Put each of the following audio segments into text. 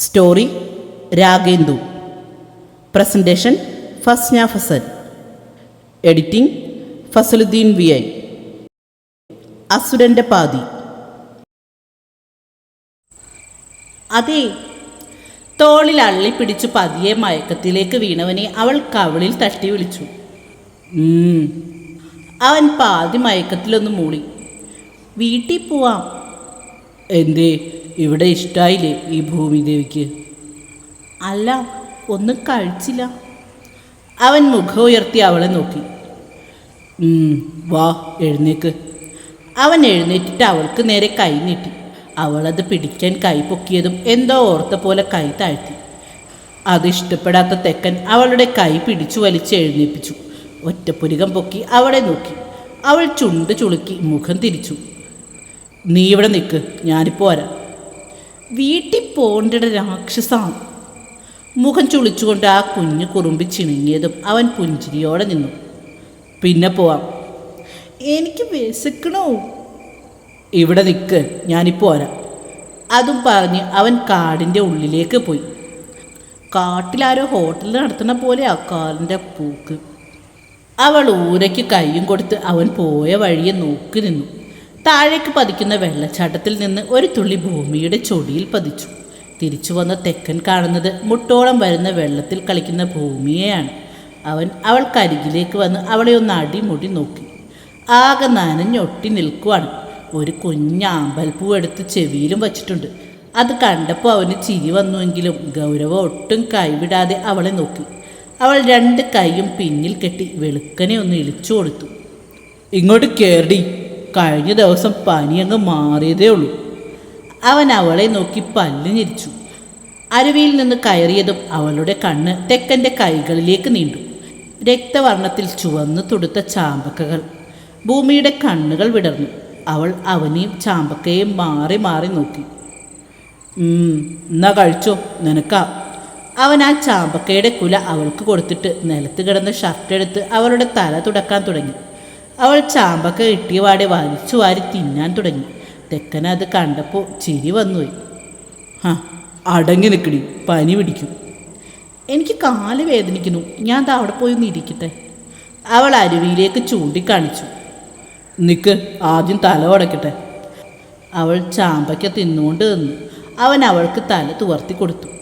Story Ragendu. Presentation Fasna Fasal. Editing Fasaluddeen V I. അസുരന്റെ പാതി. അതെ. തോളിൽ അള്ളി പിടിച്ചു പതിയെ മയക്കത്തിലേക്ക് വീണവനെ അവൾ കവിളിൽ തട്ടി വിളിച്ചു. അവൻ പാതി മയക്കത്തിലൊന്ന് മൂളി. വീട്ടിൽ പോവാം. എന്തേ? ഇവിടെ ഇഷ്ടായില്ലേ ഈ ഭൂമിദേവിക്ക് അല്ല ഒന്നും കഴിച്ചില്ല. അവൻ മുഖം ഉയർത്തി അവളെ നോക്കി. വാ എഴുന്നേക്ക്. അവൻ എഴുന്നേറ്റിട്ട് അവൾക്ക് നേരെ കൈ നീട്ടി. അവളത് പിടിക്കാൻ കൈ പൊക്കിയതും എന്തോ ഓർത്ത പോലെ കൈ താഴ്ത്തി. അത് ഇഷ്ടപ്പെടാത്ത തെക്കൻ അവളുടെ കൈ പിടിച്ചു വലിച്ച് എഴുന്നേൽപ്പിച്ചു ഒറ്റപ്പുരുകം പൊക്കി അവളെ നോക്കി. അവൾ ചുണ്ട് ചുളുക്കി മുഖം തിരിച്ചു. നീ ഇവിടെ നിൽക്ക് ഞാനിപ്പോൾ വരാം. വീട്ടിൽ പോണ്ടിട രാക്ഷസാണ്. മുഖം ചുളിച്ചുകൊണ്ട് ആ കുഞ്ഞു കുറുമ്പി ചിണുങ്ങിയതും അവൻ പുഞ്ചിരിയോടെ നിന്നു. പിന്നെ പോവാം. എനിക്ക് വിശക്കണോ? ഇവിടെ നിൽക്ക് ഞാനിപ്പോൾ വരാം. അതും പറഞ്ഞ് അവൻ കാടിന്റെ ഉള്ളിലേക്ക് പോയി. കാട്ടിലാരോ ഹോട്ടൽ നടത്തുന്ന പോലെ ആ കാറിന്റെ പൂക്ക്. അവൾ ഊരയ്ക്ക് കൈയും കൊടുത്ത് അവൻ പോയ വഴിയെ നോക്കി നിന്നു. താഴേക്ക് പതിക്കുന്ന വെള്ളച്ചാട്ടത്തിൽ നിന്ന് ഒരു തുള്ളി ഭൂമിയുടെ ചൊടിയിൽ പതിച്ചു. തിരിച്ചു വന്ന തെക്കൻ കാണുന്നത് മുട്ടോളം വരുന്ന വെള്ളത്തിൽ കളിക്കുന്ന ഭൂമിയെയാണ്. അവൻ അവൾക്കരികിലേക്ക് വന്ന് അവളെ ഒന്ന് അടിമുടി നോക്കി. ആകെ നനഞ്ഞൊട്ടി നിൽക്കുവാണ്. ഒരു കുഞ്ഞാമ്പൽപ്പൂ എടുത്ത് ചെവിയിലും വച്ചിട്ടുണ്ട്. അത് കണ്ടപ്പോൾ അവന് ചിരി വന്നുവെങ്കിലും ഗൗരവം ഒട്ടും കൈവിടാതെ അവളെ നോക്കി. അവൾ രണ്ട് കൈയും പിന്നിൽ കെട്ടി വെളുക്കനെ ഒന്ന് ഇളിച്ചു കൊടുത്തു. ഇങ്ങോട്ട് കേറി. കഴിഞ്ഞ ദിവസം പനി അങ്ങ് മാറിയതേ ഉള്ളൂ. അവൻ അവളെ നോക്കി പല്ല് ഞെരിച്ചു. അരുവിയിൽ നിന്ന് കയറിയതും അവളുടെ കണ്ണ് തെക്കന്റെ കൈകളിലേക്ക് നീണ്ടു. രക്തവർണത്തിൽ ചുവന്നു തുടുത്ത ചാമ്പക്കകൾ. ഭൂമിയുടെ കണ്ണുകൾ വിടർന്നു. അവൾ അവനെയും ചാമ്പക്കയെയും മാറി മാറി നോക്കി. "ഉം, എന്നാ കഴിച്ചോ നിനക്കാ. അവൻ ആ ചാമ്പക്കയുടെ കുല അവൾക്ക് കൊടുത്തിട്ട് നിലത്ത് കിടന്ന് ഷർട്ട് എടുത്ത് അവളുടെ തല തുടക്കാൻ തുടങ്ങി. അവൾ ചാമ്പക്ക കിട്ടിയവാടെ വലിച്ചു വാരി തിന്നാൻ തുടങ്ങി. തെക്കൻ അത് കണ്ടപ്പോൾ ചിരി വന്നുപോയി. ആ അടങ്ങി നിൽക്കടി പനി പിടിക്കും. എനിക്ക് കാൽ വേദനിക്കുന്നു ഞാൻ അവിടെ പോയി ഒന്ന് ഇരിക്കട്ടെ. അവൾ അരുവിയിലേക്ക് ചൂണ്ടിക്കാണിച്ചു. നിക്ക് ആദ്യം തല ഉടക്കട്ടെ. അവൾ ചാമ്പയ്ക്ക തിന്നുകൊണ്ട് നിന്നു. അവൻ അവൾക്ക് തല തുവർത്തി കൊടുത്തു.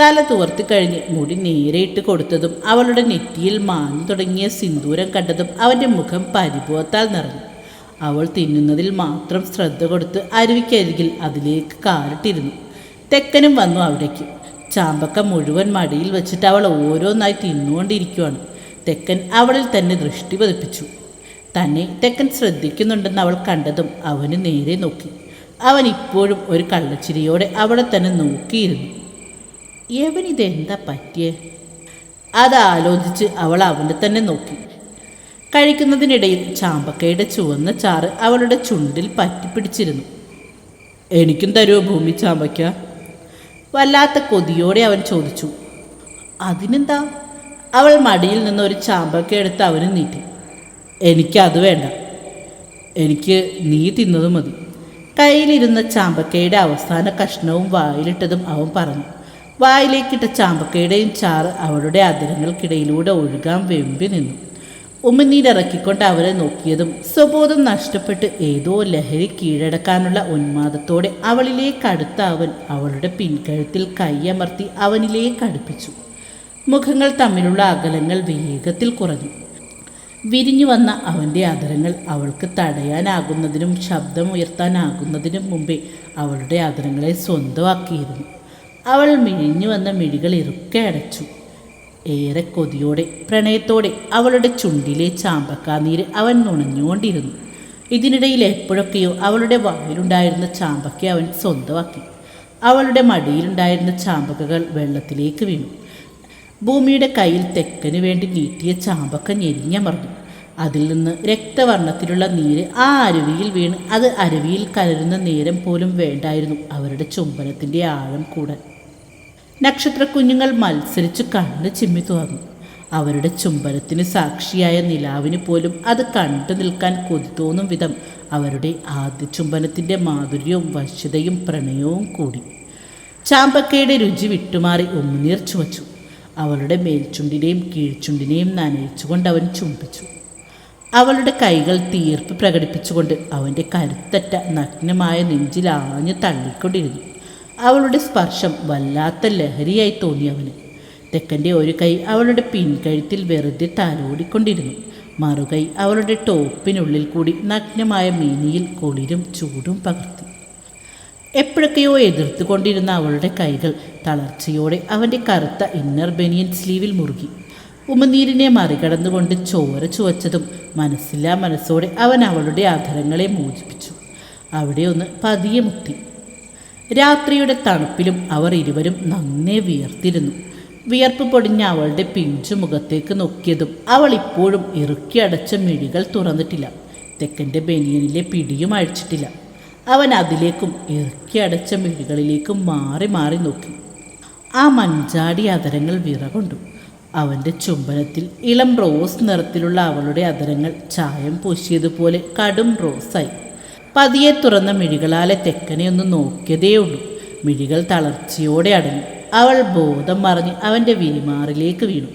തല തുവർത്തി കഴിഞ്ഞ് മുടി നേരെയിട്ട് കൊടുത്തതും അവളുടെ നെറ്റിയിൽ മാഞ്ഞു തുടങ്ങിയ സിന്ദൂരം കണ്ടതും അവന്റെ മുഖം പരിഭവത്താൽ നിറഞ്ഞു. അവൾ തിന്നുന്നതിൽ മാത്രം ശ്രദ്ധ കൊടുത്ത് അരുവിക്കരികിൽ അതിലേക്ക് കാലിട്ടിരുന്നു തെക്കനും വന്നു അവിടേക്ക്. ചാമ്പക്ക മുഴുവൻ മടിയിൽ വെച്ചിട്ട് അവൾ ഓരോന്നായി തിന്നുകൊണ്ടിരിക്കുവാണ്. തെക്കൻ അവളിൽ തന്നെ ദൃഷ്ടി പതിപ്പിച്ചു. തന്നെ തെക്കൻ ശ്രദ്ധിക്കുന്നുണ്ടെന്ന് അവൾ കണ്ടതും അവന് നേരെ നോക്കി. അവൻ ഇപ്പോഴും ഒരു കള്ളച്ചിരിയോടെ അവളെ തന്നെ നോക്കിയിരുന്നു. യവനിതെന്താ പറ്റിയേ? അത് ആലോചിച്ച് അവൾ അവനെ തന്നെ നോക്കി. കഴിക്കുന്നതിനിടയിൽ ചാമ്പക്കയുടെ ചുവന്ന ചാറ് അവളുടെ ചുണ്ടിൽ പറ്റിപ്പിടിച്ചിരുന്നു. എനിക്കും തരുമോ ഭൂമി ചാമ്പയ്ക്ക വല്ലാത്ത കൊതിയോടെ അവൻ ചോദിച്ചു. അതിനെന്താ? അവൾ മടിയിൽ നിന്ന് ഒരു ചാമ്പക്ക എടുത്ത് അവന് നീട്ടി. എനിക്കത് വേണ്ട. എനിക്ക് നീ തിന്നത് മതി. കയ്യിലിരുന്ന ചാമ്പക്കയുടെ അവസാന കഷ്ണവും വായിലിട്ടതും അവൻ പറഞ്ഞു. വായിലേക്കിട്ട ചാമ്പക്കയുടെയും ചാറ് അവളുടെ അതിരങ്ങൾക്കിടയിലൂടെ ഒഴുകാൻ വെമ്പി നിന്നു. ഉമ്മനീരിറക്കിക്കൊണ്ട് അവരെ നോക്കിയതും സ്വബോധം നഷ്ടപ്പെട്ട് ഏതോ ലഹരി കീഴടക്കാനുള്ള ഉന്മാദത്തോടെ അവളിലേക്ക് അടുത്ത അവൻ അവളുടെ പിൻകഴുത്തിൽ കൈയമർത്തി അവനിലേക്ക് അടുപ്പിച്ചു. മുഖങ്ങൾ തമ്മിലുള്ള അകലങ്ങൾ വേഗത്തിൽ കുറഞ്ഞു. വിരിഞ്ഞു വന്ന അവന്റെ അതരങ്ങൾ അവൾക്ക് തടയാനാകുന്നതിനും ശബ്ദമുയർത്താനാകുന്നതിനും മുമ്പേ അവളുടെ അതരങ്ങളെ സ്വന്തമാക്കിയിരുന്നു. അവൾ മിഴിഞ്ഞു വന്ന മിഴികൾ ഇറുക്കെ അടച്ചു. ഏറെ കൊതിയോടെ പ്രണയത്തോടെ അവളുടെ ചുണ്ടിലെ ചാമ്പക്കാനീര് അവൻ നുണഞ്ഞുകൊണ്ടിരുന്നു. ഇതിനിടയിൽ എപ്പോഴൊക്കെയോ അവളുടെ വായിലുണ്ടായിരുന്ന ചാമ്പക്ക അവൻ സ്വന്തമാക്കി. അവളുടെ മടിയിലുണ്ടായിരുന്ന ചാമ്പക്കകൾ വെള്ളത്തിലേക്ക് വീണു. ഭൂമിയുടെ കയ്യിൽ തെക്കന് വേണ്ടി നീട്ടിയ ചാമ്പക്ക ഞെരിഞ്ഞമർന്നു അതിൽ നിന്ന് രക്തവർണത്തിലുള്ള നീര് ആ അരുവിയിൽ വീണ് അത് അരുവിയിൽ കലരുന്ന നേരം പോലും വേണ്ടായിരുന്നു. അവരുടെ ചുംബനത്തിന്റെ ആഴം കൂടാൻ. നക്ഷത്രക്കുഞ്ഞുങ്ങൾ മത്സരിച്ച് കണ്ണ് ചിമ്മി തുറന്നു. അവരുടെ ചുംബനത്തിന് സാക്ഷിയായ നിലാവിന് പോലും അത് കണ്ടു നിൽക്കാൻ കൊതി തോന്നും വിധം അവരുടെ ആദ്യ ചുംബനത്തിന്റെ മാധുര്യവും വശ്യതയും പ്രണയവും കൂടി. ചാമ്പക്കയുടെ രുചി വിട്ടുമാറി ഉമ്മുനീർ ചുവച്ചു. അവളുടെ മേൽച്ചുണ്ടിനെയും കീഴ്ച്ചുണ്ടിനെയും നനയിച്ചുകൊണ്ട് അവൻ ചുംബിച്ചു. അവളുടെ കൈകൾ തീർപ്പ് പ്രകടിപ്പിച്ചുകൊണ്ട് അവന്റെ കരുത്തറ്റ നഗ്നമായ നെഞ്ചിലാഞ്ഞ് തള്ളിക്കൊണ്ടിരുന്നു. അവളുടെ സ്പർശം വല്ലാത്ത ലഹരിയായി തോന്നി അവന് തെക്കന്റെ ഒരു കൈ അവളുടെ പിൻകഴുത്തിൽ വെറുതെ താലോടിക്കൊണ്ടിരുന്നു. മറുകൈ അവളുടെ ടോപ്പിനുള്ളിൽ കൂടി നഗ്നമായ മീനിയിൽ കുളിരും ചൂടും പകർത്തി. എപ്പോഴൊക്കെയോ എതിർത്തുകൊണ്ടിരുന്ന അവളുടെ കൈകൾ തളർച്ചയോടെ അവന്റെ കറുത്ത ഇന്നർ ബനിയൻ സ്ലീവിൽ മുറുകി. ഉമനീരിനെ മറികടന്നുകൊണ്ട് ചോര ചുവച്ചതും മനസ്സില്ലാ മനസ്സോടെ അവൻ അവളുടെ ആധരങ്ങളെ മോചിപ്പിച്ചു. അവിടെ ഒന്ന് പതിയെ മുത്തി രാത്രിയുടെ തണുപ്പിലും അവർ ഇരുവരും നന്നേ വിയർത്തിരുന്നു. വിയർപ്പ് പൊടിഞ്ഞ അവളുടെ പിഞ്ചു മുഖത്തേക്ക് നോക്കിയതും അവൾ ഇപ്പോഴും ഇറുക്കി അടച്ച മിഴികൾ തുറന്നിട്ടില്ല. തെക്കന്റെ ബനിയനിലെ പിടിയും അഴിച്ചിട്ടില്ല. അവൻ അതിലേക്കും ഇറുക്കി അടച്ച മിഴികളിലേക്കും മാറി മാറി നോക്കി. ആ മഞ്ചാടി അതരങ്ങൾ വിറകൊണ്ടു. അവന്റെ ചുംബനത്തിൽ ഇളം റോസ് നിറത്തിലുള്ള അവളുടെ അതരങ്ങൾ ചായം പൂശിയതുപോലെ കടും റോസായി. പതിയെ തുറന്ന മിഴികളാലെ തെക്കനെ ഒന്ന് നോക്കിയതേയുള്ളൂ മിഴികൾ തളർച്ചയോടെ അടങ്ങി അവൾ ബോധം മറിഞ്ഞ് അവന്റെ വിരിമാറിലേക്ക് വീണു.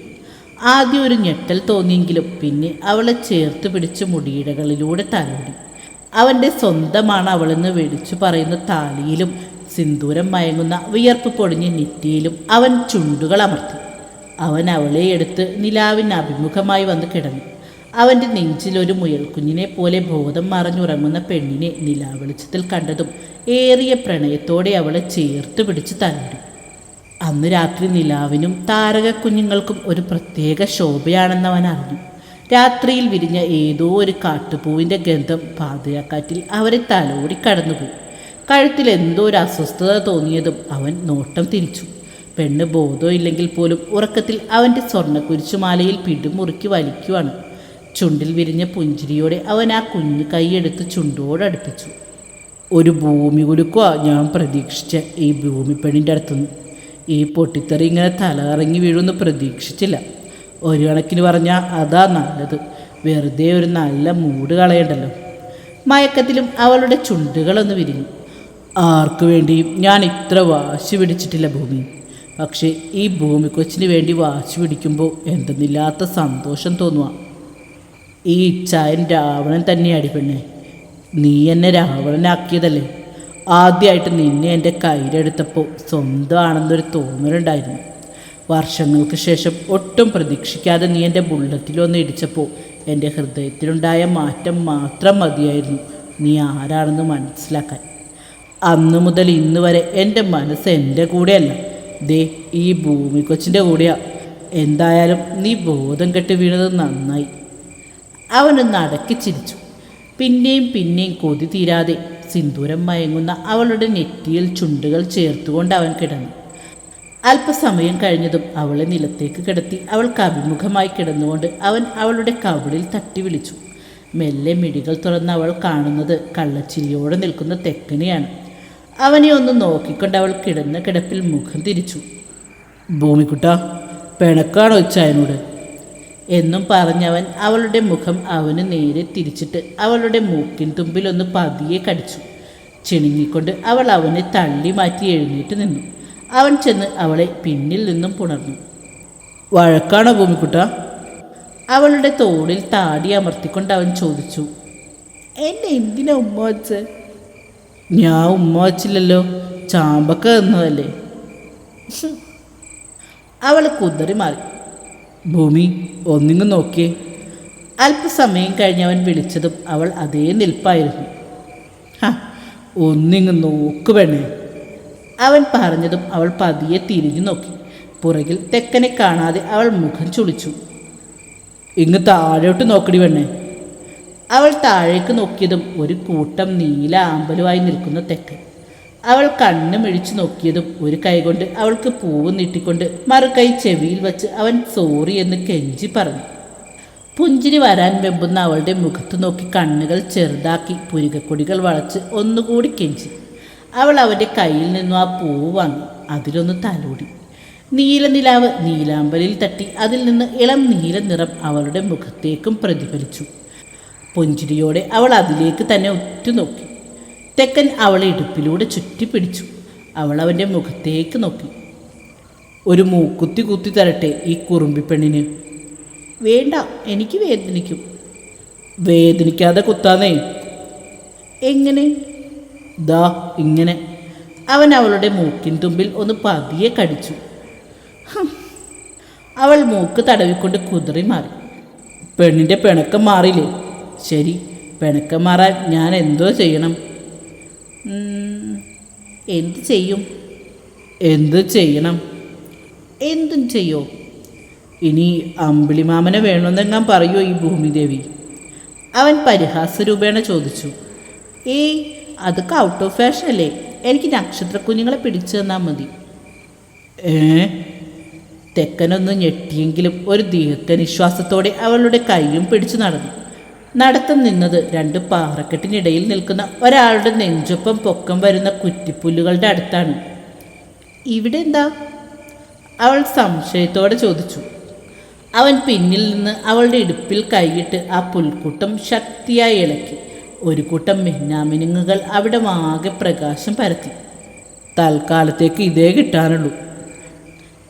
ആദ്യം ഒരു ഞെട്ടൽ തോന്നിയെങ്കിലും പിന്നെ അവളെ ചേർത്ത് പിടിച്ച് മുടിയിടകളിലൂടെ തലോടി. അവന്റെ സ്വന്തമാണ് അവളെന്ന് വെടിച്ചു പറയുന്ന താലിയിലും സിന്ദൂരം മയങ്ങുന്ന വിയർപ്പ് പൊടിഞ്ഞ നെറ്റിയിലും അവൻ ചുണ്ടുകൾ അമർത്തി. അവൻ അവളെ എടുത്ത് നിലാവിന് അഭിമുഖമായി വന്ന് കിടന്നു. അവന്റെ നെഞ്ചിലൊരു മുയൽക്കുഞ്ഞിനെ പോലെ ബോധം മറഞ്ഞുറങ്ങുന്ന പെണ്ണിനെ നിലാവെളിച്ചത്തിൽ കണ്ടതും ഏറിയ പ്രണയത്തോടെ അവളെ ചേർത്ത് പിടിച്ച് തലോടി അന്ന് രാത്രി നിലാവിനും താരകക്കുഞ്ഞുങ്ങൾക്കും ഒരു പ്രത്യേക ശോഭയാണെന്ന് അവൻ അറിഞ്ഞു. രാത്രിയിൽ വിരിഞ്ഞ ഏതോ ഒരു കാട്ടുപൂവിന്റെ ഗന്ധം പാതയാക്കാറ്റിൽ അവരെ തലോടി കടന്നുപോയി. കഴുത്തിൽ എന്തോ ഒരു അസ്വസ്ഥത തോന്നിയതും അവൻ നോട്ടം തിരിച്ചു. പെണ്ണ് ബോധമില്ലെങ്കിൽ പോലും ഉറക്കത്തിൽ അവന്റെ സ്വർണക്കുരിശുമാലയിൽ പിടിമുറുക്കി വലിക്കുവാണ്. ചുണ്ടിൽ വിരിഞ്ഞ പുഞ്ചിരിയോടെ അവൻ ആ കുഞ്ഞു കൈയെടുത്ത് ചുണ്ടോടടുപ്പിച്ചു ഒരു ഭൂമി കൊടുക്കുക ഞാൻ പ്രതീക്ഷിച്ച ഈ ഭൂമി പെണ്ണിന്റെ അടുത്തുനിന്ന് ഈ പൊട്ടിത്തെറി ഇങ്ങനെ തലകറങ്ങി വീഴുമെന്ന് പ്രതീക്ഷിച്ചില്ല. ഒരു കണക്കിന് പറഞ്ഞാൽ അതാ നല്ലത്. വെറുതെ ഒരു നല്ല മൂട് കളയണ്ടല്ലോ. മയക്കത്തിലും അവളുടെ ചുണ്ടുകളൊന്ന് വിരിഞ്ഞു. ആർക്കു വേണ്ടിയും ഞാൻ ഇത്ര വാശി പിടിച്ചിട്ടില്ല ഭൂമി. പക്ഷേ ഈ ഭൂമി കൊച്ചിന് വേണ്ടി വാശി പിടിക്കുമ്പോൾ എന്തെന്നില്ലാത്ത സന്തോഷം തോന്നുക ഈ ഇച്ഛായൻ രാവണൻ തന്നെയാടി പെണ്ണെ. നീ എന്നെ രാവണനാക്കിയതല്ലേ? ആദ്യമായിട്ട് നിന്നെ എന്റെ കയ്യിലെടുത്തപ്പോൾ സ്വന്തമാണെന്നൊരു തോന്നലുണ്ടായിരുന്നു. വർഷങ്ങൾക്ക് ശേഷം ഒട്ടും പ്രതീക്ഷിക്കാതെ നീ എന്റെ ബുള്ളറ്റിലൊന്ന് ഇടിച്ചപ്പോൾ എന്റെ ഹൃദയത്തിലുണ്ടായ മാറ്റം മാത്രം മതിയായിരുന്നു. നീ ആരാണെന്ന് മനസ്സിലാക്കാൻ. അന്നു മുതൽ ഇന്ന് വരെ എന്റെ മനസ്സ് എന്റെ കൂടെയല്ല. ദേ ഈ ഭൂമി കൊച്ചിന്റെ കൂടെയാ. എന്തായാലും നീ ബോധം കെട്ട് വീണത് നന്നായി. അവനൊന്ന് അടക്കി ചിരിച്ചു. പിന്നെയും പിന്നെയും കൊതി തീരാതെ സിന്ദൂരം മയങ്ങുന്ന അവളുടെ നെറ്റിയിൽ ചുണ്ടുകൾ ചേർത്തുകൊണ്ട് അവൻ കിടന്നു. അല്പസമയം കഴിഞ്ഞതും അവളെ നിലത്തേക്ക് കിടത്തി അവൾക്ക് അഭിമുഖമായി കിടന്നുകൊണ്ട് അവൻ അവളുടെ കവിളിൽ തട്ടി വിളിച്ചു. മെല്ലെ മിടികൾ തുറന്ന് അവൾ കാണുന്നത് കള്ളച്ചിരിയോടെ നിൽക്കുന്ന തെക്കനെയാണ്. അവനെ ഒന്ന് നോക്കിക്കൊണ്ട് അവൾ കിടന്ന കിടപ്പിൽ മുഖം തിരിച്ചു. ഭൂമിക്കുട്ട പിണക്കാണോ ഇച്ചായനോട് എന്നും പറഞ്ഞവൻ അവളുടെ മുഖം അവന് നേരെ തിരിച്ചിട്ട് അവളുടെ മൂക്കിൻ തുമ്പിലൊന്ന് പതിയെ കടിച്ചു. ചിണുങ്ങിക്കൊണ്ട് അവൾ അവനെ തള്ളി മാറ്റി എഴുന്നേറ്റ് നിന്നു. അവൻ ചെന്ന് അവളെ പിന്നിൽ നിന്നും പുണർന്നു. വഴക്കാണോ ഭൂമിക്കുട്ട? അവളുടെ തോളിൽ താടി അമർത്തിക്കൊണ്ട് അവൻ ചോദിച്ചു. എന്നെ എന്തിനാ ഉമ്മ വച്ച്? ഞാൻ ഉമ്മ വച്ചില്ലല്ലോ. ചാമ്പക്ക എന്നതല്ലേ അവൾ കുതറി മാറി. ഭൂമി ഒന്നിങ്ങ് നോക്കിയേ അല്പസമയം കഴിഞ്ഞ് അവൻ വിളിച്ചതും അവൾ അതേ നിൽപ്പായിരുന്നു. ഒന്നിങ്ങ് നോക്ക് അവൻ പറഞ്ഞതും അവൾ പതിയെ തിരിഞ്ഞു നോക്കി. പുറകിൽ തെക്കനെ കാണാതെ അവൾ മുഖം ചുളിച്ചു. ഇങ്ങ് താഴോട്ട് നോക്കടി പെണ്ണേ. അവൾ താഴേക്ക് നോക്കിയതും ഒരു കൂട്ടം നീല ആമ്പലുമായി നിൽക്കുന്ന തെക്കൻ. അവൾ കണ്ണു മിഴിച്ചു നോക്കിയതും ഒരു കൈകൊണ്ട് അവൾക്ക് പൂവ് നീട്ടിക്കൊണ്ട് മറുകൈ ചെവിയിൽ വച്ച് അവൻ സോറി എന്ന് കെഞ്ചി പറഞ്ഞു. പുഞ്ചിരി വരാൻ വെമ്പുന്ന അവളുടെ മുഖത്ത് നോക്കി കണ്ണുകൾ ചെറുതാക്കി പുരികക്കൊടികൾ വളച്ച് ഒന്നുകൂടി കെഞ്ചി. അവൾ അവന്റെ കയ്യിൽ നിന്നും ആ പൂവ് വാങ്ങി. അതിലൊന്ന് തലോടി. നീലനിലാവ് നീലാമ്പലിൽ തട്ടി അതിൽ നിന്ന് ഇളം നീല നിറം അവളുടെ മുഖത്തേക്കും പ്രതിഫലിച്ചു. പുഞ്ചിരിയോടെ അവൾ അതിലേക്ക് തന്നെ ഉറ്റുനോക്കി. തെക്കൻ അവളെ ഇടുപ്പിലൂടെ ചുറ്റിപ്പിടിച്ചു. അവൾ അവന്റെ മുഖത്തേക്ക് നോക്കി. ഒരു മൂക്കുത്തി കുത്തി തരട്ടെ ഈ കുറുമ്പി പെണ്ണിന്. വേണ്ട എനിക്ക് വേദനിക്കും. വേദനിക്കാതെ കുത്താന്നേ. എങ്ങനെ? ദാ ഇങ്ങനെ. അവൻ അവളുടെ മൂക്കിൻ തുമ്പിൽ ഒന്ന് പതിയെ കടിച്ചു. അവൾ മൂക്ക് തടവിക്കൊണ്ട് കുതിറി മാറി. പെണ്ണിന്റെ പിണക്കം മാറിയില്ലേ ശരി പിണക്കം മാറാൻ ഞാൻ എന്തോ ചെയ്യണം. എന്ത് ചെയ്യും? എന്ത് ചെയ്യണം? എന്തും ചെയ്യോ? ഇനി അമ്പിളിമാമനെ വേണമെന്നെങ്ങാൻ പറയുമോ ഈ ഭൂമിദേവി? അവൻ പരിഹാസരൂപേണ ചോദിച്ചു. ഏയ് അതൊക്കെ ഔട്ട് ഓഫ് ഫാഷൻ അല്ലേ? എനിക്ക് നക്ഷത്ര കുഞ്ഞുങ്ങളെ പിടിച്ചു തന്നാൽ മതി. ഏ? തെക്കനൊന്ന് ഞെട്ടിയെങ്കിലും ഒരു ദീർഘനിശ്വാസത്തോടെ അവളുടെ കൈയും പിടിച്ചു നടന്നു. നടത്തം നിന്നത് രണ്ട് പാറക്കെട്ടിനിടയിൽ നിൽക്കുന്ന ഒരാളുടെ നെഞ്ചൊപ്പം പൊക്കം വരുന്ന കുറ്റിപ്പുല്ലുകളുടെ അടുത്താണ്. ഇവിടെ എന്താ? അവൾ സംശയത്തോടെ ചോദിച്ചു. അവൻ പിന്നിൽ നിന്ന് അവളുടെ ഇടുപ്പിൽ കൈയിട്ട് ആ പുൽക്കൂട്ടം ശക്തിയായി ഇളക്കി. ഒരു കൂട്ടം മിന്നാമിനുങ്ങുകൾ അവിടെ ആകെ പ്രകാശം പരത്തി. തൽക്കാലത്തേക്ക് ഇതേ കിട്ടാനുള്ളൂ.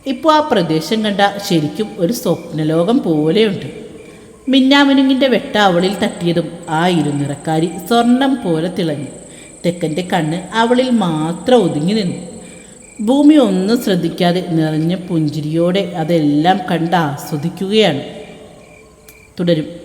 ഇപ്പോൾ ആ പ്രദേശം കണ്ട ശരിക്കും ഒരു സ്വപ്നലോകം പോലെയുണ്ട്. മിന്നാമിനുങ്ങിന്റെ വെട്ട അവളിൽ തട്ടിയതും ആ ഇരുനിറക്കാരി സ്വർണം പോലെ തിളങ്ങി. തെക്കന്റെ കണ്ണ് അവളിൽ മാത്രം ഒതുങ്ങി നിന്നു. ഭൂമി ഒന്നും ശ്രദ്ധിക്കാതെ നിറഞ്ഞ പുഞ്ചിരിയോടെ അതെല്ലാം കണ്ട് ആസ്വദിക്കുകയാണ്. തുടരും.